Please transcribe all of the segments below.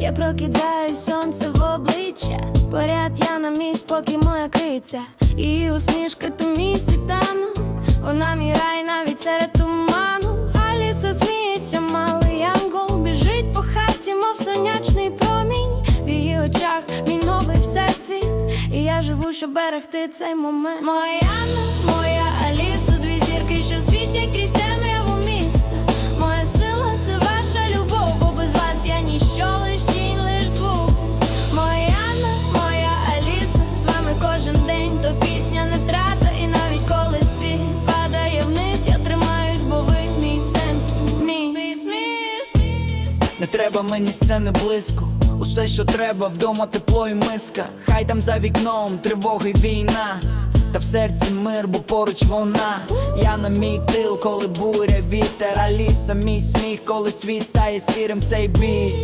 Я прокидаю сонце в обличчя. Поряд я на мій спокій, моя криця. Її усмішка то мій світанок. Вона мій рай навіть серед туману. Аліса сміється, малий янгол біжить по хаті, мов сонячний промінь. В її очах мій новий всесвіт. І я живу, щоб берегти цей момент. Моя треба мені сцени близько. Усе, що треба, вдома тепло і миска. Хай там за вікном тривоги війна. Та в серці мир, бо поруч вона. Я на мій тил, коли буря, вітер, Аліса, мій сміх, коли світ стає сірим цей бій.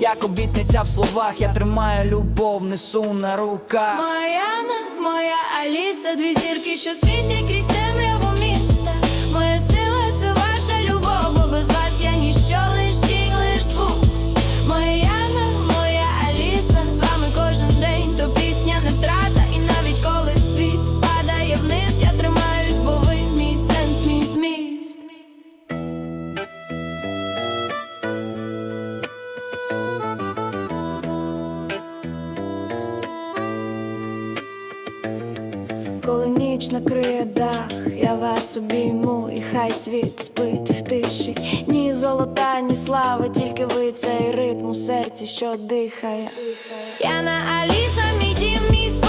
Як обітниця в словах, я тримаю любов, несу на руках. Моя моя Аліса, дві зірки, що світять крізь темряву Коли ніч накриє дах, я вас обійму, і хай світ спить в тиші. Ні золота, ні слава, тільки ви цей ритм у серці, що дихає. Я на Аліса, мій дім, спокій,